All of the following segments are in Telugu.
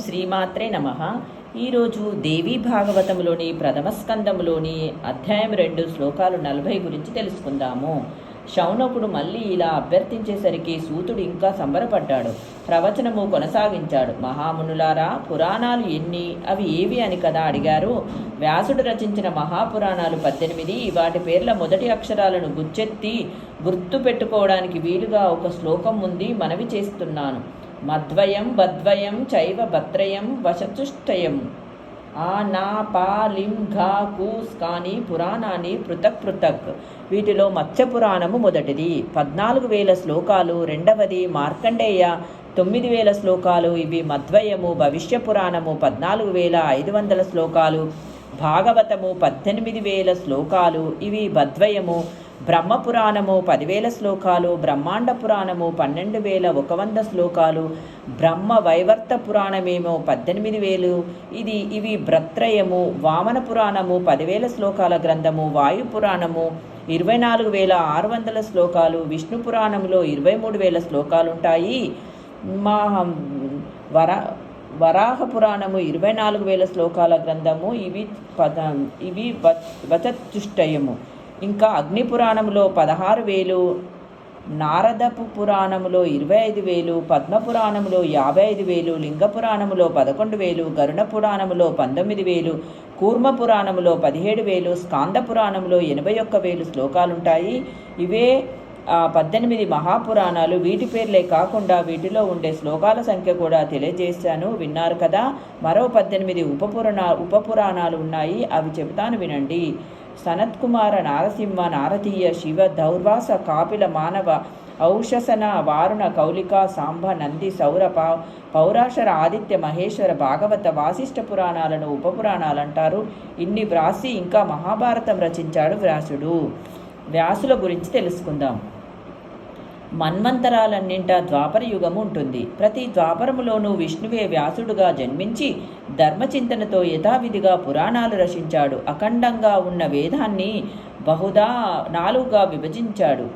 శ్రీమాత్రే నమ. ఈరోజు దేవీ భాగవతంలోని ప్రథమ స్కందంలోని అధ్యాయం రెండు శ్లోకాలు నలభై గురించి తెలుసుకుందాము. శౌనకుడు మళ్ళీ ఇలా అభ్యర్థించేసరికి సూతుడు ఇంకా సంబరపడ్డాడు. ప్రవచనము కొనసాగించాడు. మహామునులారా పురాణాలు ఎన్ని? అవి ఏవి అని కదా అడిగారు. వ్యాసుడు రచించిన మహాపురాణాలు పద్దెనిమిది. వాటి పేర్ల మొదటి అక్షరాలను గుచ్చెత్తి గుర్తు పెట్టుకోవడానికి వీలుగా ఒక శ్లోకం ఉంది. మనవి చేస్తున్నాను. మద్వయం బద్వయం చైవ భద్రయం వశచుష్టయం ఆ నా పా లిం ఘా కూస్ కానీ పురాణాన్ని పృథక్ పృథక్ వీటిలో మత్స్య పురాణము మొదటిది. పద్నాలుగు వేల శ్లోకాలు. రెండవది మార్కండేయ. తొమ్మిది వేల శ్లోకాలు. ఇవి మద్వయము భవిష్య పురాణము పద్నాలుగు వేల ఐదు వందల శ్లోకాలు. భాగవతము పద్దెనిమిది వేల శ్లోకాలు. ఇవి బద్వయము. బ్రహ్మపురాణము పదివేల శ్లోకాలు బ్రహ్మాండ పురాణము పన్నెండు వేల ఒక వంద శ్లోకాలు బ్రహ్మ వైవర్త పురాణమేమో పద్దెనిమిది వేలు. ఇది ఇవి భ్రత్రయము వామన పురాణము పదివేల శ్లోకాల గ్రంథము వాయు పురాణము ఇరవై నాలుగు వేల ఆరు వందల శ్లోకాలు విష్ణు పురాణంలో ఇరవై మూడు వేల శ్లోకాలు ఉంటాయి మా వర వరాహ పురాణము ఇరవై నాలుగు వేల శ్లోకాల గ్రంథము ఇవి పద ఇవి వచతుష్టయము. ఇంకా అగ్నిపురాణంలో పదహారు వేలు నారదపు పురాణములో ఇరవై ఐదు వేలు పద్మపురాణములో యాభై ఐదు వేలు లింగ పురాణములో పదకొండు వేలు గరుణ పురాణములో పంతొమ్మిది వేలు కూర్మ పురాణములో పదిహేడు వేలు స్కాంద పురాణంలో ఎనభై ఒక్క వేలు శ్లోకాలుంటాయి. ఇవే పద్దెనిమిది మహాపురాణాలు. వీటి పేర్లే కాకుండా వీటిలో ఉండే శ్లోకాల సంఖ్య కూడా తెలియజేశాను. విన్నారు కదా? మరో పద్దెనిమిది ఉపపురాణ ఉపపురాణాలు ఉన్నాయి. అవి చెబుతాను వినండి. సనత్కుమార నారసింహ నారదీయ శివ దౌర్వాస కాపిల మానవ ఔషసన వారుణ కౌలిక సాంబ నంది సౌర పౌరాశర ఆదిత్య మహేశ్వర భాగవత వాసిష్ఠ పురాణాలను ఉపపురాణాలు అంటారు ఇన్ని వ్రాసి ఇంకా మహాభారతం రచించాడు వ్యాసుడు వ్యాసుల గురించి తెలుసుకుందాం. మన్వంతరాలన్నింటా ద్వాపరయుగము ఉంటుంది. ప్రతి ద్వాపరములోనూ విష్ణువే వ్యాసుడుగా జన్మించి ధర్మచింతనతో యథావిధిగా పురాణాలు రచించాడు. అఖండంగా ఉన్న వేదాన్ని బహుదా నాలుగుగా విభజించాడు.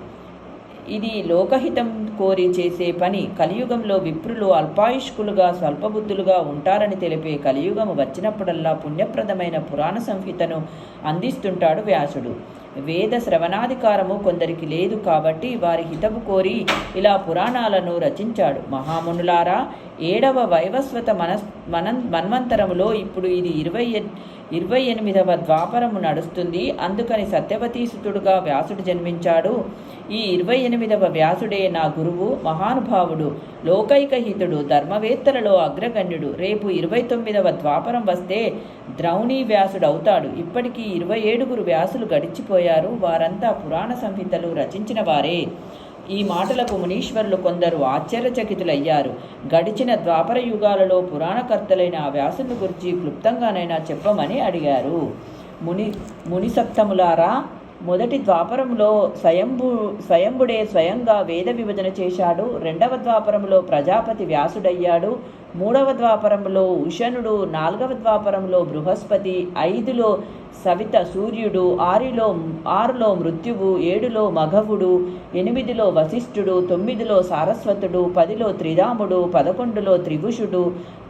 ఇది లోకహితం కోరి చేసే పని. కలియుగంలో విప్రులు అల్పాయుష్కులుగా స్వల్పబుద్ధులుగా ఉంటారని తెలిపే కలియుగము వచ్చినప్పుడల్లా పుణ్యప్రదమైన పురాణ సంహితను అందిస్తుంటాడు వ్యాసుడు. వేద శ్రవణాధికారము కొందరికి లేదు కాబట్టి వారి హితము కోరి ఇలా పురాణాలను రచించాడు. మహామునులారా ఏడవ వైవస్వత మన మన మన్వంతరములో ఇప్పుడు ఇది ఇరవై ఇరవై ఎనిమిదవ ద్వాపరము నడుస్తుంది. అందుకని సత్యవతీసుతుడుగా వ్యాసుడు జన్మించాడు. ఈ ఇరవై ఎనిమిదవ వ్యాసుడే నా గురువు మహానుభావుడు లోకైకహితుడు ధర్మవేత్తలలో అగ్రగణ్యుడు. రేపు ఇరవై తొమ్మిదవ ద్వాపరం వస్తే ద్రౌణీ వ్యాసుడు అవుతాడు ఇప్పటికీ ఇరవై ఏడుగురు వ్యాసులు గడిచిపోయారు. వారంతా పురాణ సంహితలు రచించిన వారే. ఈ మాటలకు మునీశ్వరులు కొందరు ఆశ్చర్యచకితులయ్యారు. గడిచిన ద్వాపర యుగాలలో పురాణకర్తలైన ఆ వ్యాసుని గురించి క్లుప్తంగానైనా చెప్పమని అడిగారు. ముని మునిసప్తములారా మొదటి ద్వాపరంలో స్వయంభు స్వయంభుడే స్వయంగా వేద విభజన చేశాడు. రెండవ ద్వాపరంలో ప్రజాపతి వ్యాసుడయ్యాడు. మూడవ ద్వాపరంలో ఉషనుడు నాలుగవ ద్వాపరంలో బృహస్పతి ఐదులో సవిత సూర్యుడు ఆరులో ఆరులో మృత్యువు ఏడులో మఘవుడు ఎనిమిదిలో వశిష్ఠుడు తొమ్మిదిలో సారస్వతుడు పదిలో త్రిరాముడు పదకొండులో త్రిభుషుడు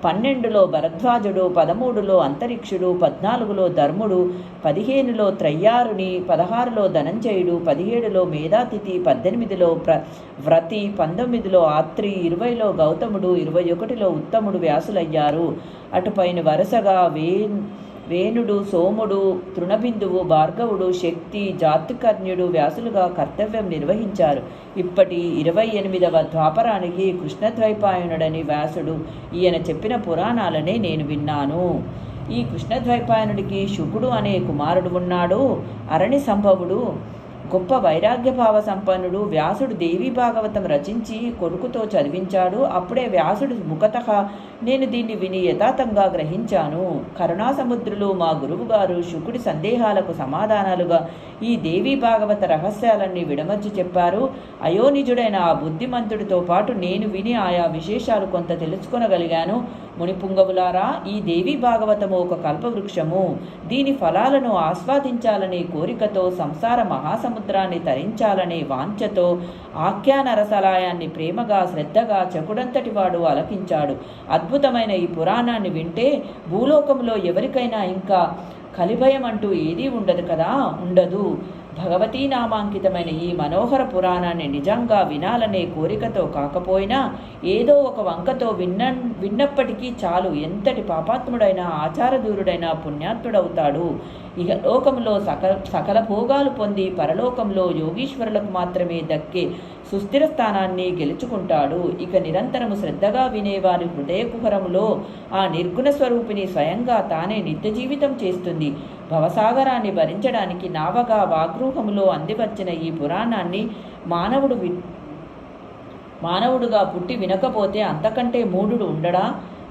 పన్నెండులో భరద్వాజుడు పదమూడులో అంతరిక్షుడు పద్నాలుగులో ధర్ముడు పదిహేనులో త్రయ్యారుని పదహారులో ధనంజయుడు పదిహేడులో మేధాతిథి పద్దెనిమిదిలో ప్ర వ్రతి పంతొమ్మిదిలో ఆత్రి ఇరవైలో గౌతముడు ఇరవై ఒకటిలో ఉత్తముడు వ్యాసులయ్యారు. అటుపైన వరుసగా వే వేణుడు సోముడు తృణబిందువు భార్గవుడు శక్తి జాతికర్ణ్యుడు వ్యాసులుగా కర్తవ్యం నిర్వహించారు. ఇప్పటి ఇరవై ఎనిమిదవ ద్వాపరానికి కృష్ణద్వైపాయనుడని వ్యాసుడు ఈయన చెప్పిన పురాణాలనే నేను విన్నాను. ఈ కృష్ణద్వైపాయనుడికి శుకుడు అనే కుమారుడు ఉన్నాడు. అరణి సంభవుడు గొప్ప వైరాగ్యభావ సంపన్నుడు వ్యాసుడు దేవీ భాగవతం రచించి కొడుకుతో చదివించాడు. అప్పుడే వ్యాసుడు ముఖత నేను దీన్ని విని యథాతంగా గ్రహించాను. కరుణాసముద్రులు మా గురువుగారు శుకుడి సందేహాలకు సమాధానాలుగా ఈ దేవీ భాగవత రహస్యాలన్నీ విడమర్చి చెప్పారు. అయోనిజుడైన ఆ బుద్ధిమంతుడితో పాటు నేను విని ఆయా విశేషాలు కొంత తెలుసుకొనగలిగాను. మునిపుంగవులారా ఈ దేవీ భాగవతము ఒక కల్పవృక్షము. దీని ఫలాలను ఆస్వాదించాలనే కోరికతో సంసార మహాసముద్రాన్ని తరించాలనే వాంఛతో ఆఖ్యానరసలాయాన్ని ప్రేమగా శ్రద్ధగా చకుడంతటి వాడు అలకించాడు. అద్భుతమైన ఈ పురాణాన్ని వింటే భూలోకంలో ఎవరికైనా ఇంకా కలిభయం అంటూ ఏదీ ఉండదు కదా? ఉండదు. భగవతీ నామాంకితమైన ఈ మనోహర పురాణాన్ని నిజంగా వినాలనే కోరికతో కాకపోయినా ఏదో ఒక వంకతో విన్న విన్నప్పటికీ చాలు ఎంతటి పాపాత్ముడైనా ఆచారదూరుడైన పుణ్యాత్ముడవుతాడు. ఇక లోకంలో సకల సకల భోగాలు పొంది పరలోకంలో యోగీశ్వరులకు మాత్రమే దక్కే సుస్థిర స్థానాన్ని గెలుచుకుంటాడు. ఇక నిరంతరము శ్రద్ధగా వినేవారి హృదయపుహరములో ఆ నిర్గుణ స్వరూపిణి స్వయంగా తానే నిత్య జీవితం చేస్తుంది. భవసాగరాన్ని భరించడానికి నావగా వాగ్రూహములో అందివచ్చిన ఈ పురాణాన్ని మానవుడు వి మానవుడుగా పుట్టి వినకపోతే అంతకంటే మూఢుడు ఉండడా?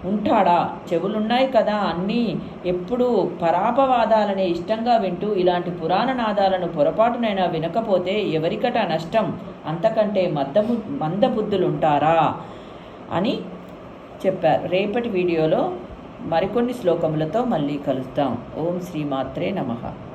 ఉంటాడా? చెవులున్నాయి కదా అన్నీ. ఎప్పుడూ పరాపవాదాలనే ఇష్టంగా వింటూ ఇలాంటి పురాణ నాదాలను పొరపాటునైనా వినకపోతే ఎవరికట నష్టం? అంతకంటే మద్దము మందబుద్ధులుంటారా? అని చెప్పారు. రేపటి వీడియోలో మరికొన్ని శ్లోకములతో మళ్ళీ కలుస్తాం ఓం శ్రీమాత్రే నమః.